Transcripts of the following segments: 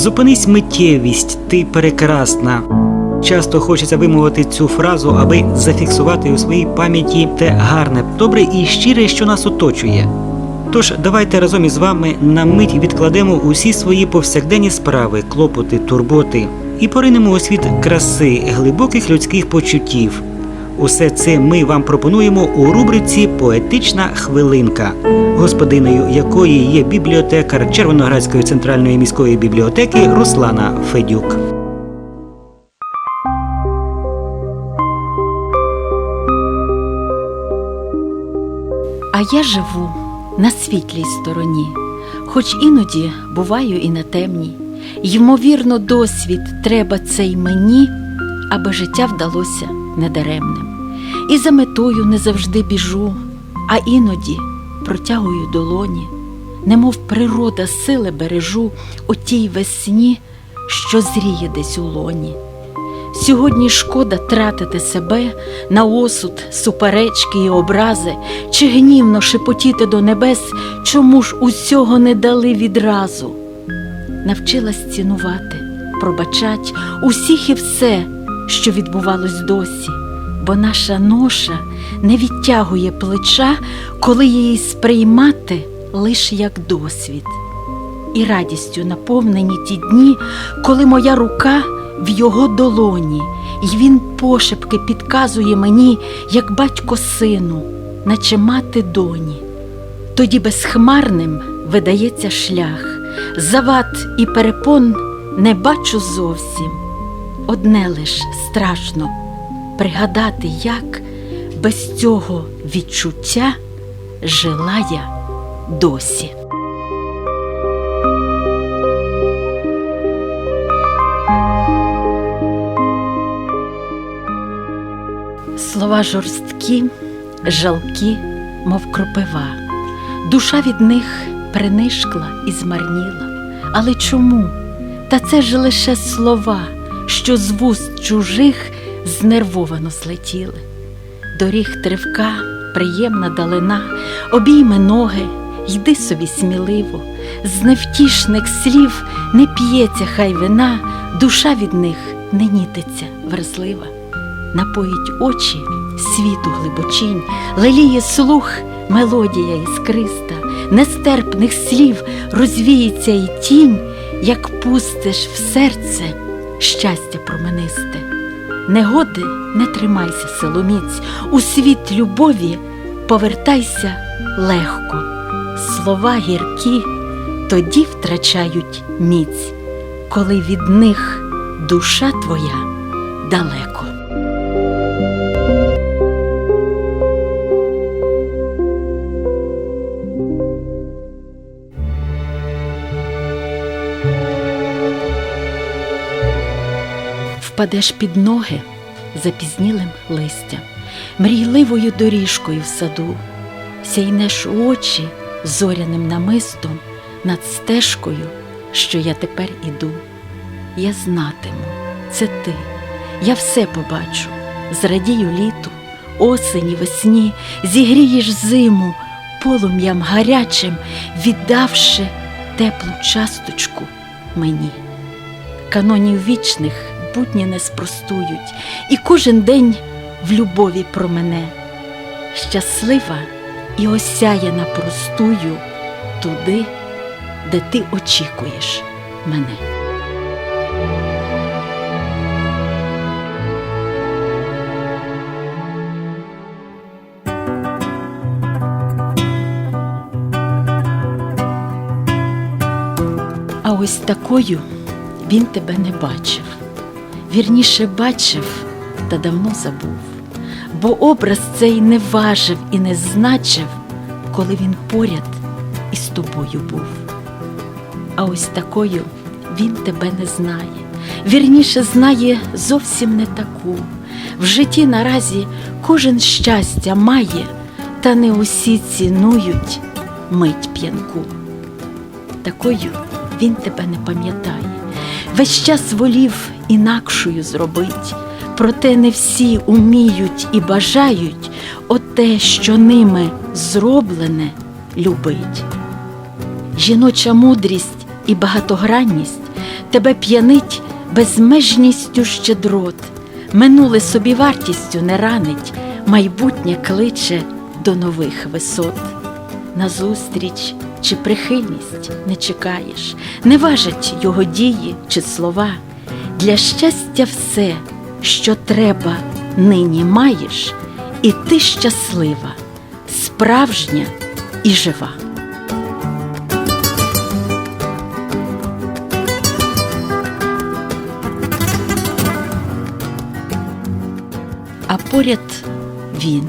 Зупинись миттєвість, ти прекрасна. Часто хочеться вимовити цю фразу, аби зафіксувати у своїй пам'яті те гарне, добре і щире, що нас оточує. Тож давайте разом із вами на мить відкладемо усі свої повсякденні справи, клопоти, турботи і поринемо у світ краси, глибоких людських почуттів. Усе це ми вам пропонуємо у рубриці Поетична хвилинка, господиною якої є бібліотекар Червоноградської центральної міської бібліотеки Руслана Федюк. А я живу на світлій стороні, хоч іноді буваю і на темній. Ймовірно, досвід треба цей мені, аби життя вдалося недаремним. І за метою не завжди біжу, а іноді протягую долоні, немов природа сили бережу у тій весні, що зріє десь у лоні. Сьогодні шкода тратити себе на осуд, суперечки і образи, чи гнівно шепотіти до небес, чому ж усього не дали відразу. Навчилась цінувати, пробачать усіх і все, що відбувалось досі, бо наша ноша не відтягує плеча, коли її сприймати лиш як досвід. І радістю наповнені ті дні, коли моя рука в його долоні, і він пошепки підказує мені, як батько сину, наче мати доні. Тоді безхмарним видається шлях, завад і перепон не бачу зовсім. Одне лиш страшно пригадати, як без цього відчуття жила я досі. Слова жорсткі, жалкі, мов кропива. Душа від них принишкла і змарніла. Але чому? Та це ж лише слова, що з вуст чужих знервовано злетіли. Доріг тривка, приємна далина, обійми ноги, йди собі сміливо, з невтішних слів не п'ється хай вина, душа від них не нітиться верзлива напоїть очі світу глибочинь, леліє слух, мелодія іскриста, нестерпних слів розвіється і тінь, як пустиш в серце щастя променисте. Негоди не тримайся силоміць, у світ любові повертайся легко. Слова гіркі тоді втрачають міць, коли від них душа твоя далеко. Впадеш під ноги запізнілим листям, мрійливою доріжкою в саду, сяйнеш очі зоряним намистом над стежкою, що я тепер іду. Я знатиму, це ти, я все побачу, зрадію літу, осені, весні, зігрієш зиму полум'ям гарячим, віддавши теплу часточку мені. Канонів вічних будні не спростують, і кожен день в любові про мене. Щаслива і осяяна простую туди, де ти очікуєш мене. А ось такою він тебе не бачив. Вірніше бачив та давно забув, бо образ цей не важив і не значив, коли він поряд із тобою був. А ось такою він тебе не знає, вірніше знає зовсім не таку. В житті наразі кожен щастя має, та не усі цінують мить п'янку. Такою він тебе не пам'ятає. Весь час волів інакшою зробить, проте не всі уміють і бажають оте, що ними зроблене, любить. Жіноча мудрість і багатогранність тебе п'янить безмежністю щедрот, минуле собі вартістю не ранить, майбутнє кличе до нових висот. Назустріч чи прихильність не чекаєш, не важать його дії чи слова. Для щастя все, що треба, нині маєш, і ти щаслива, справжня і жива. А поряд він,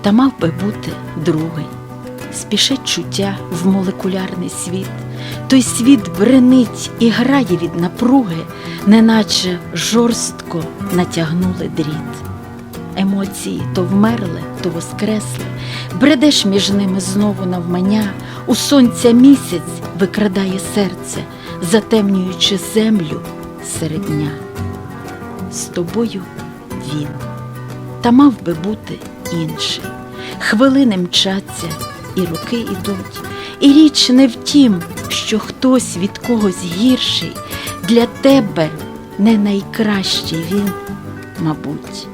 та мав би бути другий, спішить чуття в молекулярний світ. Той світ бренить і грає від напруги, неначе жорстко натягнули дріт. Емоції то вмерли, то воскресли, бредеш між ними знову навмання, у сонця місяць викрадає серце, затемнюючи землю серед дня. З тобою він, та мав би бути інший. Хвилини мчаться, і роки ідуть, і річ не в тім, що хтось від когось гірший, для тебе не найкращий він, мабуть.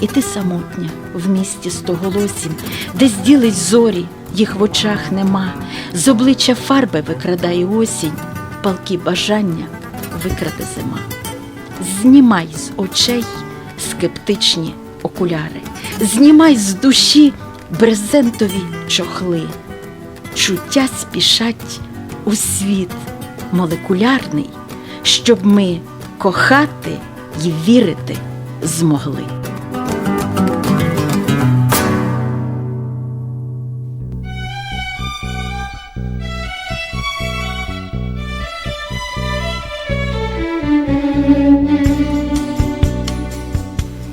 І ти самотня в місті стоголосім, де зділить зорі, їх в очах нема, з обличчя фарби викрадає осінь, палки бажання викраде зима. Знімай з очей скептичні окуляри, знімай з душі брезентові чохли. Чуття спішать у світ молекулярний, щоб ми кохати й вірити змогли.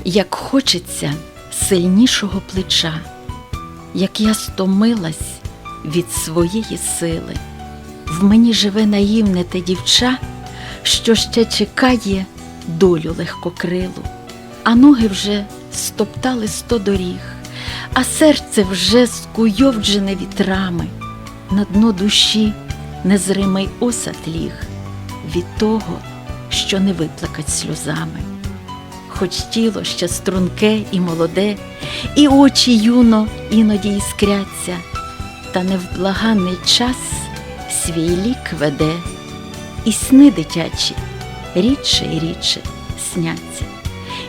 Як хочеться сильнішого плеча, як я стомилась від своєї сили, в мені живе наївне те дівча, що ще чекає долю легкокрилу, а ноги вже стоптали сто доріг, а серце вже скуйовджене вітрами, на дно душі незримий осад ліг від того, що не виплакать сльозами хоч тіло ще струнке і молоде, і очі юно іноді іскряться, та невблаганний час свій лік веде, і сни дитячі рідше і рідше сняться.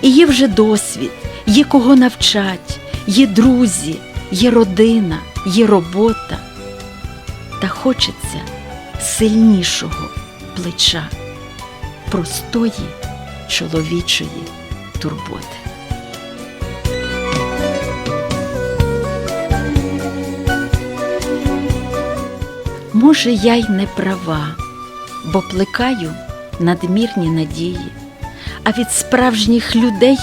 І є вже досвід, є кого навчать, є друзі, є родина, є робота, та хочеться сильнішого плеча, простої чоловічої турботи. Може, я й не права, бо плекаю надмірні надії, а від справжніх людей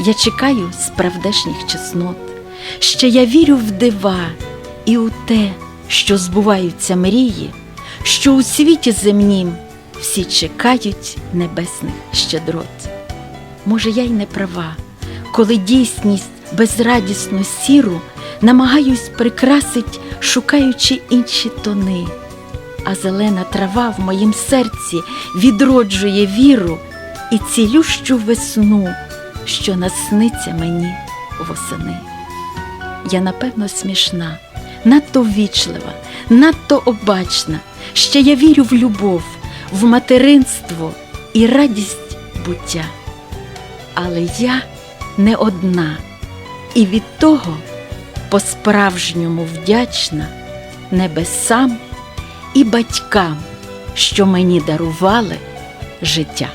я чекаю справдешніх чеснот. Ще я вірю в дива і у те, що збуваються мрії, що у світі земнім всі чекають небесних щедрот. Може, я й не права, коли дійсність безрадісно сіру намагаюсь прикрасить, шукаючи інші тони, а зелена трава в моїм серці відроджує віру і цілющу весну, що насниться мені восени. Я, напевно, смішна, надто ввічлива, надто обачна, ще я вірю в любов, в материнство і радість буття але я не одна, і від того по-справжньому вдячна небесам і батькам, що мені дарували життя.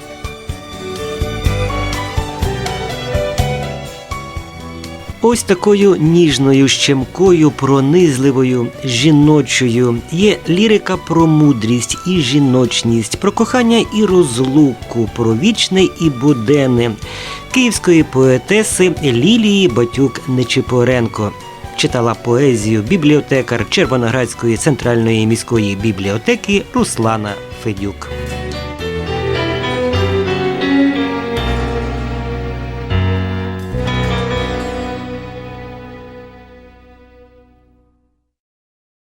Ось такою ніжною щемкою, пронизливою, жіночою є лірика про мудрість і жіночність, про кохання і розлуку, про вічне і буденне київської поетеси Лілії Батюк Нечипоренко. Читала поезію бібліотекар Червоноградської центральної міської бібліотеки Руслана Федюк.